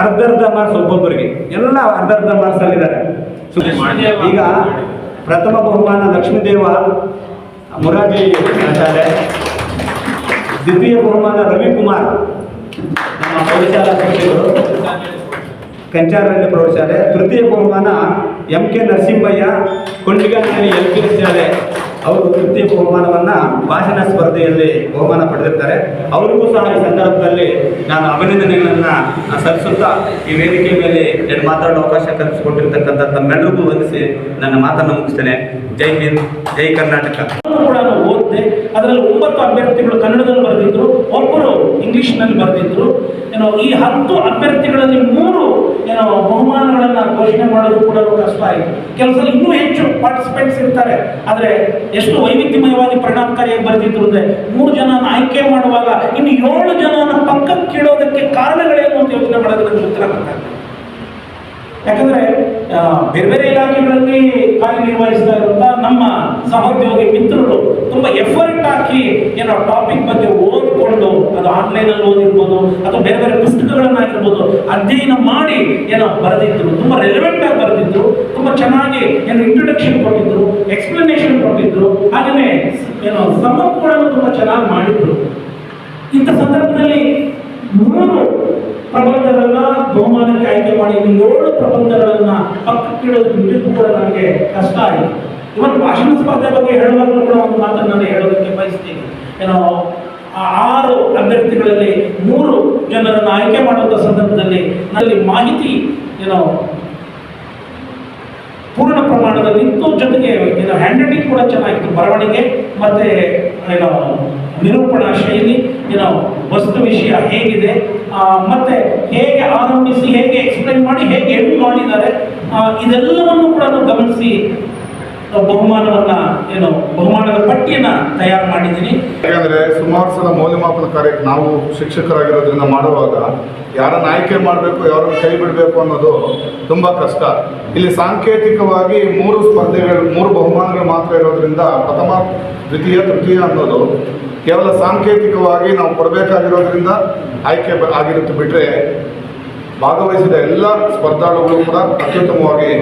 [SPEAKER 3] ಅರ್ಧರ್ಧ ಮಾರ್ಕ್ಸ್ ಒಬ್ಬೊಬ್ಬರಿಗೆ. ಎಲ್ಲ ಅರ್ಧರ್ಧ ಮಾರ್ಕ್ಸ್ ಅಲ್ಲಿದ್ದಾರೆ. ಈಗ ಪ್ರಥಮ ಬಹುಮಾನ ಲಕ್ಷ್ಮೀದೇವ ಮುರಾಜಿ ಅಂತಾರೆ ದ್ವಿತೀಯ ಬಹುಮಾನ ರವಿಕುಮಾರ್. ನಮ್ಮ ಪ್ರೌಢಶಾಲಾ ಕಂಚಾರಹಳ್ಳಿ ಪ್ರೌಢಶಾಲೆ, ತೃತೀಯ ಬಹುಮಾನ M K Narasimhaiah Kondiganahalli L K ಶಾಲೆ. ಅವರು ತೃತೀಯ ಬಹುಮಾನವನ್ನು ಭಾಷಣ ಸ್ಪರ್ಧೆಯಲ್ಲಿ ಬಹುಮಾನ ಪಡೆದಿರ್ತಾರೆ. ಅವರಿಗೂ ಸಹ ಈ ಸಂದರ್ಭದಲ್ಲಿ ನಾನು ಅಭಿನಂದನೆಗಳನ್ನು ಸಲ್ಲಿಸುತ್ತಾ ಈ ವೇದಿಕೆ ಮೇಲೆ ಎರಡು ಮಾತಾಡೋ ಅವಕಾಶ ಕಲ್ಪಿಸಿಕೊಟ್ಟಿರ್ತಕ್ಕಂಥ ತಮ್ಮೆಲ್ಲರಿಗೂ ವಂದಿಸಿ ನನ್ನ ಮಾತನ್ನು ಮುಗಿಸ್ತೇನೆ. ಜೈ ಹಿಂದ್, ಜೈ ಕರ್ನಾಟಕ.
[SPEAKER 4] ನಾನು ಓದಿದೆ, ಅದರಲ್ಲಿ ಒಂಬತ್ತು ಅಭ್ಯರ್ಥಿಗಳು ಕನ್ನಡದಲ್ಲಿ ಬರೆದಿದ್ರು ಒಬ್ಬರು ಇಂಗ್ಲಿಷ್ನಲ್ಲಿ ಬರೆದಿದ್ರು. ಏನೋ ಈ ಹತ್ತು ಅಭ್ಯರ್ಥಿಗಳಲ್ಲಿ ಮೂರು ಏನೋ ಬಹುಮಾನಗಳನ್ನ ಘೋಷಣೆ ಮಾಡೋದು ಕೂಡ ಕಷ್ಟ ಆಯಿತು. ಕೆಲವು ಸಲ ಇನ್ನೂ ಹೆಚ್ಚು ಪಾರ್ಟಿಸಿಪೆಂಟ್ಸ್ ಇರ್ತಾರೆ. ಆದರೆ ಎಷ್ಟು ವೈವಿಧ್ಯಮಯವಾಗಿ ಪರಿಣಾಮಕಾರಿಯಾಗಿ ಬರೆದಿದ್ರು ಅಂದ್ರೆ ಮೂರು ಜನ ಆಯ್ಕೆ ಮಾಡುವಾಗ ಇನ್ನು ಏಳು ಜನನ ಪಕ್ಕಕ್ಕೆ ಇಡೋದಕ್ಕೆ ಕಾರಣಗಳೇನು ಅಂತ ಯೋಚನೆ ಮಾಡೋದಕ್ಕೆ ಗೊತ್ತಾಗ್ತದೆ. ಯಾಕಂದ್ರೆ ಬೇರೆ ಬೇರೆ ಇಲಾಖೆಗಳಲ್ಲಿ ಕಾರ್ಯನಿರ್ವಹಿಸ್ತಾ ಇರುವಂತ ನಮ್ಮ ಸಹೋದ್ಯೋಗಿ ಮಿತ್ರರು ತುಂಬಾ ಎಫರ್ಟ್ ಹಾಕಿ ಏನೋ ಟಾಪಿಕ್ ಬಗ್ಗೆ ಓದಿಕೊಂಡು, ಅದು ಆನ್ಲೈನ್ ಅಲ್ಲಿ ಓದಿರ್ಬೋದು ಅಥವಾ ಬೇರೆ ಬೇರೆ ಪುಸ್ತಕಗಳನ್ನಾಗಿರ್ಬೋದು, ಅಧ್ಯಯನ ಮಾಡಿ ಏನೋ ಬರೆದಿದ್ರು, ತುಂಬಾ ರೆಲೆವೆಂಟ್ ಆಗಿ ಬರೆದಿದ್ರು, ತುಂಬಾ ಚೆನ್ನಾಗಿ ಏನೋ ಇಂಟ್ರೊಡಕ್ಷನ್ ಕೊಟ್ಟಿದ್ರು ಎಕ್ಸ್ಪ್ಲನೇಷನ್ ಕೊಟ್ಟಿದ್ರು ಹಾಗೆಯೇ ಏನೋ ಕೂಡ ತುಂಬಾ ಚೆನ್ನಾಗಿ ಮಾಡಿದ್ರು. ಇಂಥ ಸಂದರ್ಭದಲ್ಲಿ ಮೂರು ಪ್ರಬಂಧಗಳನ್ನ ಬಹುಮಾನಕ್ಕೆ ಆಯ್ಕೆ ಮಾಡಿ ಏಳು ಪ್ರಬಂಧಗಳನ್ನ ಪಕ್ಕಕ್ಕಿಡೋದು ನಿಜಕ್ಕೂ ಕೂಡ ನನಗೆ ಕಷ್ಟ ಆಯಿತು. ಇವತ್ತು ಭಾಷಣ ಸ್ಪರ್ಧೆ ಬಗ್ಗೆ ಹೇಳುವಾಗಲೂ ಕೂಡ ಒಂದು ಮಾತನ್ನು ನಾನು ಹೇಳೋದಕ್ಕೆ ಬಯಸ್ತೀನಿ. ಏನೋ ಆರು ಅಭ್ಯರ್ಥಿಗಳಲ್ಲಿ ಮೂರು ಜನರನ್ನು ಆಯ್ಕೆ ಮಾಡುವಂಥ ಸಂದರ್ಭದಲ್ಲಿ ನನ್ನಲ್ಲಿ ಮಾಹಿತಿ, ಏನೋ, ಪೂರ್ಣ ಪ್ರಮಾಣದಲ್ಲಿ ಇತ್ತು ಜೊತೆಗೆ ಏನೋ ಹ್ಯಾಂಡ್ ರೈಟಿಂಗ್ ಕೂಡ ಚೆನ್ನಾಗಿತ್ತು. ಬರವಣಿಗೆ ಮತ್ತೆ, ಏನೋ, ನಿರೂಪಣಾ ಶೈಲಿ, ಏನೋ, ವಸ್ತು ವಿಷಯ ಹೇಗಿದೆ ಮತ್ತೆ ಹೇಗೆ ಆರಂಭಿಸಿ ಹೇಗೆ ಎಕ್ಸ್ಪ್ಲೈನ್ ಮಾಡಿ ಹೇಗೆ ಎಂಡ್ ಮಾಡಿದ್ದಾರೆ ಇದೆಲ್ಲವನ್ನು ಕೂಡ ಗಮನಿಸಿ. ಬಹುಮಾನವನ್ನ, ಏನು, ಬಹುಮಾನದ ಪಟ್ಟಿಯನ್ನ ತಯಾರು ಮಾಡಿದ್ದೀನಿ.
[SPEAKER 5] ಯಾಕಂದ್ರೆ ಸುಮಾರು ಸಲ ಮೌಲ್ಯಮಾಪನ ಕಾರ್ಯಕ್ಕೆ ನಾವು ಶಿಕ್ಷಕರಾಗಿರೋದ್ರಿಂದ ಮಾಡುವಾಗ ಯಾರನ್ನ ಆಯ್ಕೆ ಮಾಡಬೇಕು, ಯಾರನ್ನು ಕೈ ಬಿಡಬೇಕು ಅನ್ನೋದು ತುಂಬ ಕಷ್ಟ. ಇಲ್ಲಿ ಸಾಂಕೇತಿಕವಾಗಿ ಮೂರು ಸ್ಪರ್ಧೆಗಳು, ಮೂರು ಬಹುಮಾನಗಳು ಮಾತ್ರ ಇರೋದ್ರಿಂದ ಪ್ರಥಮ, ದ್ವಿತೀಯ, ತೃತೀಯ ಅನ್ನೋದು ಕೇವಲ ಸಾಂಕೇತಿಕವಾಗಿ ನಾವು ಕೊಡಬೇಕಾಗಿರೋದ್ರಿಂದ ಆಯ್ಕೆ ಆಗಿರುತ್ತೆ ಬಿಟ್ಟರೆ ಭಾಗವಹಿಸಿದ ಎಲ್ಲ ಸ್ಪರ್ಧಾಳುಗಳು ಕೂಡ ಅತ್ಯುತ್ತಮವಾಗಿ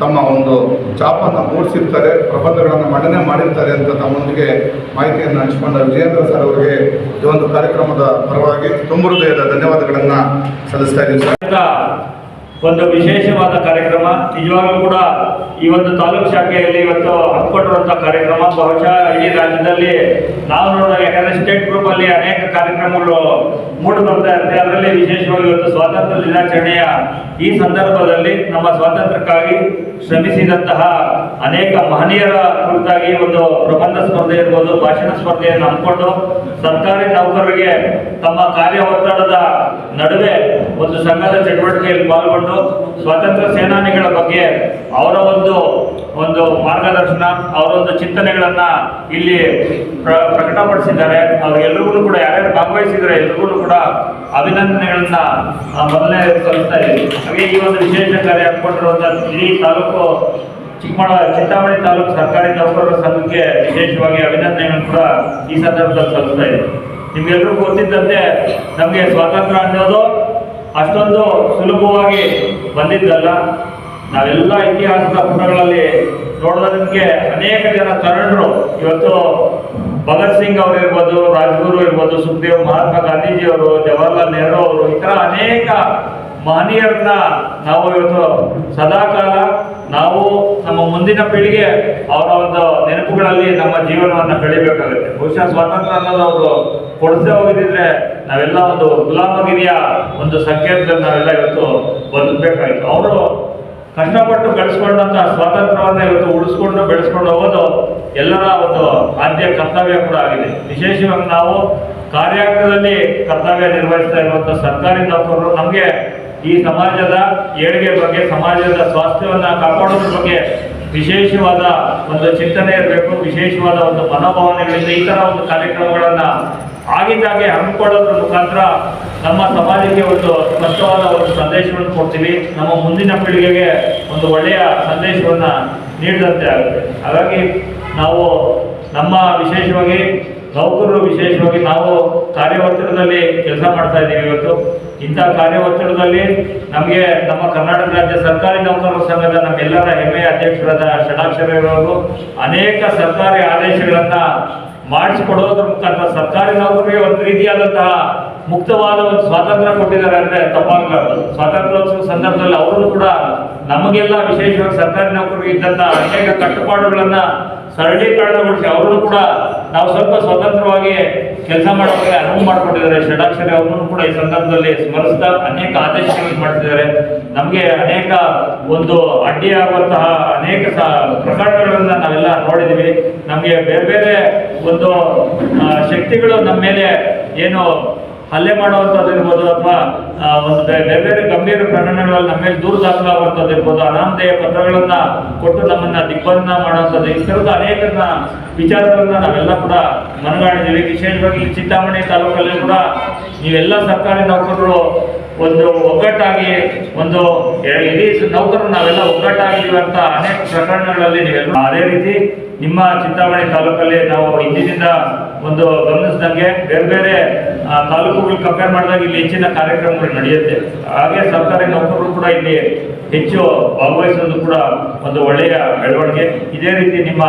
[SPEAKER 5] ತಮ್ಮ ಒಂದು ಚಾಪನ್ನು ಮೂಡಿಸಿರ್ತಾರೆ, ಪ್ರಬಂಧಗಳನ್ನು ಮಂಡನೆ ಮಾಡಿರ್ತಾರೆ ಅಂತ ತಮ್ಮೊಂದಿಗೆ ಮಾಹಿತಿಯನ್ನು ಹಂಚಿಕೊಂಡ ವಿಜೇಂದ್ರ ಸರ್ ಅವರಿಗೆ ಈ ಒಂದು ಕಾರ್ಯಕ್ರಮದ ಪರವಾಗಿ ತುಂಬ ಹೃದಯದ ಧನ್ಯವಾದಗಳನ್ನು ಸಲ್ಲಿಸ್ತಾ ಇದ್ದೀನಿ ಸರ್.
[SPEAKER 6] ಒಂದು ವಿಶೇಷವಾದ ಕಾರ್ಯಕ್ರಮ. ನಿಜವಾಗ್ಲೂ ಕೂಡ ಈ ಒಂದು ತಾಲೂಕು ಶಾಖೆಯಲ್ಲಿ ಇವತ್ತು ಹಮ್ಮಿಕೊಂಡಿರುವಂಥ ಕಾರ್ಯಕ್ರಮ. ಬಹುಶಃ ಇಡೀ ರಾಜ್ಯದಲ್ಲಿ ನಾವು ನೋಡಿದಾಗ ಯಾಕಂದ್ರೆ ಸ್ಟೇಟ್ ಗ್ರೂಪ್ ಅಲ್ಲಿ ಅನೇಕ ಕಾರ್ಯಕ್ರಮಗಳು ಮೂಡಿ ಬರ್ತಾ ಇರುತ್ತೆ ಅದರಲ್ಲಿ ವಿಶೇಷವಾಗಿ ಇವತ್ತು ಸ್ವಾತಂತ್ರ್ಯ ದಿನಾಚರಣೆಯ ಈ ಸಂದರ್ಭದಲ್ಲಿ ನಮ್ಮ ಸ್ವಾತಂತ್ರ್ಯಕ್ಕಾಗಿ ಶ್ರಮಿಸಿದಂತಹ ಅನೇಕ ಮಹನೀಯರ ಕುರಿತಾಗಿ ಒಂದು ಪ್ರಬಂಧ ಸ್ಪರ್ಧೆ ಇರ್ಬೋದು, ಭಾಷಣ ಸ್ಪರ್ಧೆಯನ್ನು ಹಮ್ಮಿಕೊಂಡು ಸರ್ಕಾರಿ ನೌಕರರಿಗೆ ತಮ್ಮ ಕಾರ್ಯ ಒತ್ತಡದ ನಡುವೆ ಒಂದು ಸಂಘದ ಚಟುವಟಿಕೆಯಲ್ಲಿ ಪಾಲ್ಗೊಂಡು ಸ್ವಾತಂತ್ರ್ಯ ಸೇನಾನಿಗಳ ಬಗ್ಗೆ ಅವರ ಒಂದು ಒಂದು ಮಾರ್ಗದರ್ಶನ, ಅವರ ಒಂದು ಚಿಂತನೆಗಳನ್ನ ಇಲ್ಲಿ ಪ್ರ- ಪ್ರಕಟಪಡಿಸಿದ್ದಾರೆ. ಅವರೆಲ್ಲರಿಗೂ ಕೂಡ, ಯಾರ್ಯಾರು ಭಾಗವಹಿಸಿದರೆ ಎಲ್ರಿಗೂ ಕೂಡ ಅಭಿನಂದನೆಗಳನ್ನ ಮೊದಲನೇ ಸಲ್ಲಿಸ್ತಾ ಇದ್ದೀವಿ ಹಾಗೆ ಈ ಒಂದು ವಿಶೇಷ ಕಾರ್ಯ ಹಾಕೊಂಡಿರುವಂತಹ ಇಡೀ ತಾಲೂಕು ಚಿಕ್ಕಮಗಳೂರು ಚಿಂತಾಮಣಿ ತಾಲೂಕು ಸರ್ಕಾರಿ ನೌಕರರ ಸಂಘಕ್ಕೆ ವಿಶೇಷವಾಗಿ ಅಭಿನಂದನೆಗಳನ್ನು ಕೂಡ ಈ ಸಂದರ್ಭದಲ್ಲಿ ಸಲ್ಲಿಸ್ತಾ ಇದ್ದೀವಿ ನಿಮ್ಗೆಲ್ರಿಗೂ ಗೊತ್ತಿದ್ದಂತೆ ನಮಗೆ ಸ್ವಾತಂತ್ರ್ಯ ಅನ್ನೋದು ಅಷ್ಟೊಂದು ಸುಲಭವಾಗಿ ಬಂದಿದ್ದಲ್ಲ. ನಾವೆಲ್ಲ ಇತಿಹಾಸದ ಪುಟಗಳಲ್ಲಿ ನೋಡೋದಕ್ಕೆ ಅನೇಕ ಜನ ತರುಣರು. ಇವತ್ತು ಭಗತ್ ಸಿಂಗ್ ಅವರು ಇರ್ಬೋದು, ರಾಜ್ಗುರು ಇರ್ಬೋದು, ಸುಖದೇವ್, ಮಹಾತ್ಮ ಗಾಂಧೀಜಿ ಅವರು, ಜವಾಹರ್ಲಾಲ್ ನೆಹರು ಅವರು, ಈ ಥರ ಅನೇಕ ಮಹನೀಯರನ್ನ ನಾವು ಇವತ್ತು ಸದಾಕಾಲ ನಾವು ನಮ್ಮ ಮುಂದಿನ ಪೀಳಿಗೆ ಅವರ ಒಂದು ನೆನಪುಗಳಲ್ಲಿ ನಮ್ಮ ಜೀವನವನ್ನು ಕಳಿಬೇಕಾಗುತ್ತೆ ಬಹುಶಃ ಸ್ವಾತಂತ್ರ್ಯ ಅನ್ನೋದು ಅವರು ಕೊಡದೆ ಹೋಗಿದ್ರೆ ನಾವೆಲ್ಲ ಒಂದು ಗುಲಾಮಗಿರಿಯ ಒಂದು ಸಂಕೇತದಲ್ಲಿ ನಾವೆಲ್ಲ ಇವತ್ತು ಬದುಕಬೇಕಾಯಿತು ಅವರು ಕಷ್ಟಪಟ್ಟು ಗಳಿಸ್ಕೊಂಡಂತ ಸ್ವಾತಂತ್ರ್ಯವನ್ನು ಇವತ್ತು ಉಳಿಸ್ಕೊಂಡು ಬೆಳೆಸ್ಕೊಂಡು ಹೋಗೋದು ಎಲ್ಲರ ಒಂದು ಆದ್ಯ ಕರ್ತವ್ಯ ಕೂಡ ಆಗಿದೆ. ವಿಶೇಷವಾಗಿ ನಾವು ಕಾರ್ಯಾಂಗದಲ್ಲಿ ಕರ್ತವ್ಯ ನಿರ್ವಹಿಸ್ತಾ ಇರುವಂಥ ಸರ್ಕಾರಿ ನೌಕರರು ನಮಗೆ ಈ ಸಮಾಜದ ಏಳಿಗೆ ಬಗ್ಗೆ, ಸಮಾಜದ ಸ್ವಾಸ್ಥ್ಯವನ್ನ ಕಾಪಾಡೋದ್ರ ಬಗ್ಗೆ ವಿಶೇಷವಾದ ಒಂದು ಚಿಂತನೆ ಇರಬೇಕು, ವಿಶೇಷವಾದ ಒಂದು ಮನೋಭಾವನೆಗಳಿಂದ ಈ ತರ ಒಂದು ಕಾರ್ಯಕ್ರಮಗಳನ್ನ ಆಗಿದ್ದಾಗೆ ಹಮ್ಮಿಕೊಳ್ಳೋದ್ರ ಮುಖಾಂತರ ನಮ್ಮ ಸಮಾಜಕ್ಕೆ ಒಂದು ಸ್ಪಷ್ಟವಾದ ಒಂದು ಸಂದೇಶವನ್ನು ಕೊಡ್ತೀವಿ. ನಮ್ಮ ಮುಂದಿನ ಪೀಳಿಗೆಗೆ ಒಂದು ಒಳ್ಳೆಯ ಸಂದೇಶವನ್ನ ನೀಡಿದಂತೆ ಆಗುತ್ತೆ. ಹಾಗಾಗಿ ನಾವು ನಮ್ಮ ವಿಶೇಷವಾಗಿ ನೌಕರರು ವಿಶೇಷವಾಗಿ ನಾವು ಕಾರ್ಯ ಒತ್ತಡದಲ್ಲಿ ಕೆಲಸ ಮಾಡ್ತಾ ಇದ್ದೀವಿ ಇವತ್ತು. ಇಂಥ ಕಾರ್ಯ ಒತ್ತಡದಲ್ಲಿ ನಮಗೆ ನಮ್ಮ ಕರ್ನಾಟಕ ರಾಜ್ಯ ಸರ್ಕಾರಿ ನೌಕರರ ಸಂಘದ ನಮ್ಮೆಲ್ಲರ ಹೆಮ್ಮೆಯ ಅಧ್ಯಕ್ಷರಾದ ಷಡಾಕ್ಷರವರು ಅನೇಕ ಸರ್ಕಾರಿ ಆದೇಶಗಳನ್ನ ಮಾಡಿಸಿಕೊಡೋದ್ರ ಮುಖಾಂತರ ಸರ್ಕಾರಿ ನೌಕರಿಗೆ ಒಂದು ರೀತಿಯಾದಂತಹ ಮುಕ್ತವಾದ ಒಂದು ಸ್ವಾತಂತ್ರ್ಯ ಕೊಟ್ಟಿದ್ದಾರೆ ಅಂದ್ರೆ ತಪ್ಪಾಗಲಾರದು. ಸ್ವಾತಂತ್ರ್ಯೋತ್ಸವ ಸಂದರ್ಭದಲ್ಲಿ ಅವರು ಕೂಡ ನಮಗೆಲ್ಲ ವಿಶೇಷವಾಗಿ ಸರ್ಕಾರಿ ನೌಕರಿಗೆ ಇದ್ದಂತಹ ಅನೇಕ ಕಟ್ಟುಪಾಡುಗಳನ್ನ ಸರಳೀಕರಣಗೊಳಿಸಿ ಅವರು ಕೂಡ ನಾವು ಸ್ವಲ್ಪ ಸ್ವತಂತ್ರವಾಗಿ ಕೆಲಸ ಮಾಡೋಕ್ಕೆ ಅನುವು ಮಾಡಿಕೊಟ್ಟಿದ್ದಾರೆ. ಷಡಾಕ್ಷರಿ ಅವ್ರನ್ನು ಕೂಡ ಈ ಸಂದರ್ಭದಲ್ಲಿ ಸ್ಮರಿಸ್ತಾ ಅನೇಕ ಆದೇಶಗಳನ್ನು ಮಾಡ್ತಿದ್ದಾರೆ. ನಮಗೆ ಅನೇಕ ಒಂದು ಅಡ್ಡಿಯಾಗುವಂತಹ ಅನೇಕ ಪ್ರಕರಣಗಳನ್ನ ನಾವೆಲ್ಲ ನೋಡಿದ್ದೀವಿ ನಮಗೆ ಬೇರೆ ಬೇರೆ ಒಂದು ಶಕ್ತಿಗಳು ನಮ್ಮ ಮೇಲೆ ಏನು ಹಲ್ಲೆ ಮಾಡುವಂಥದ್ದು ಇರ್ಬೋದು ಅಥವಾ ಒಂದು ಬೇರೆ ಬೇರೆ ಗಂಭೀರ ಪ್ರಕರಣಗಳಲ್ಲಿ ನಮ್ಮ ಮೇಲೆ ದೂರು ದಾಖಲಾಗುವಂಥದ್ದು ಇರ್ಬೋದು ಅನಾಮಧೇಯ ಪತ್ರಗಳನ್ನು ಕೊಟ್ಟು ನಮ್ಮನ್ನ ದಿಗ್ಬಂಧನ ಮಾಡುವಂಥದ್ದು, ಈ ಥರದ ಅನೇಕ ವಿಚಾರಗಳನ್ನು ನಾವೆಲ್ಲ ಕೂಡ ಮನಗಾಣಿದ್ದೀವಿ. ವಿಶೇಷವಾಗಿ ಚಿಂತಾಮಣಿ ತಾಲೂಕಲ್ಲಿ ಕೂಡ ನೀವೆಲ್ಲ ಸರ್ಕಾರಿ ನೌಕರರು ಒಂದು ಒಗ್ಗಟ್ಟಾಗಿ, ಒಂದು ಇಡೀ ನೌಕರರು ನಾವೆಲ್ಲ ಒಗ್ಗಟ್ಟಾಗಿದ್ದೀವಿ ಅಂತ ಅನೇಕ ಪ್ರಕರಣಗಳಲ್ಲಿ ನೀವೆಲ್ಲ ಅದೇ ರೀತಿ ನಿಮ್ಮ ಚಿಂತಾಮಣಿ ತಾಲೂಕಲ್ಲಿ ನಾವು ಇಂದಿನಿಂದ ಒಂದು ಗಮನಿಸಿದಂಗೆ ಬೇರೆ ಬೇರೆ ತಾಲೂಕುಗಳು ಕಂಪೇರ್ ಮಾಡಿದಾಗ ಇಲ್ಲಿ ಹೆಚ್ಚಿನ ಕಾರ್ಯಕ್ರಮಗಳು ನಡೆಯುತ್ತೆ. ಹಾಗೆ ಸರ್ಕಾರಿ ನೌಕರರು ಕೂಡ ಇಲ್ಲಿ ಹೆಚ್ಚು ಭಾಗವಹಿಸೋದು ಕೂಡ ಒಂದು ಒಳ್ಳೆಯ ಬೆಳವಣಿಗೆ. ಇದೇ ರೀತಿ ನಿಮ್ಮ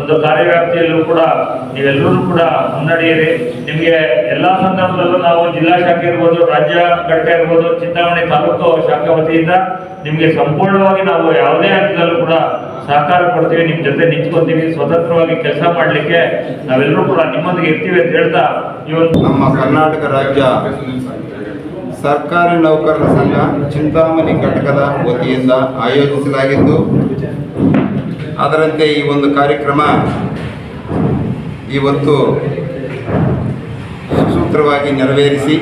[SPEAKER 6] ಒಂದು ಕಾರ್ಯವ್ಯಾಪ್ತಿಯಲ್ಲೂ ಕೂಡ ನೀವೆಲ್ಲರೂ ಕೂಡ ಮುನ್ನಡೆಯಿರಿ. ನಿಮಗೆ ಎಲ್ಲ ಸಂದರ್ಭದಲ್ಲೂ ನಾವು ಜಿಲ್ಲಾ ಶಾಖೆ ಇರ್ಬೋದು, ರಾಜ್ಯ ಘಟಕ ಇರ್ಬೋದು, ಚಿಂತಾಮಣಿ ತಾಲೂಕು ಶಾಖೆ ವತಿಯಿಂದ ನಿಮಗೆ ಸಂಪೂರ್ಣವಾಗಿ ನಾವು ಯಾವುದೇ ಹಂತದಲ್ಲೂ ಕೂಡ ಸಹಕಾರ ಕೊಡ್ತೀವಿ. ನಿಮ್ಮ ಜೊತೆ ನಿಂತ್ಕೊತೀವಿ. ಸ್ವತಂತ್ರವಾಗಿ ಕೆಲಸ ಮಾಡಲಿಕ್ಕೆ ನಾವೆಲ್ಲರೂ ಕೂಡ ನಿಮ್ಮೊಂದಿಗೆ ಇರ್ತೀವಿ ಅಂತ ಹೇಳ್ತಾ ಇವತ್ತು
[SPEAKER 7] ನಮ್ಮ ಕರ್ನಾಟಕ ರಾಜ್ಯ ಸರ್ಕಾರಿ ನೌಕರರ ಸಂಘ ಚಿಂತಾಮಣಿ ಘಟಕದ ವತಿಯಿಂದ ಆಯೋಜಿಸಲಾಗಿದ್ದು ಅದರಂತೆ ಈ ಒಂದು ಕಾರ್ಯಕ್ರಮ ಇವತ್ತು ಸುಸೂತ್ರವಾಗಿ ನೆರವೇರಿಸಿ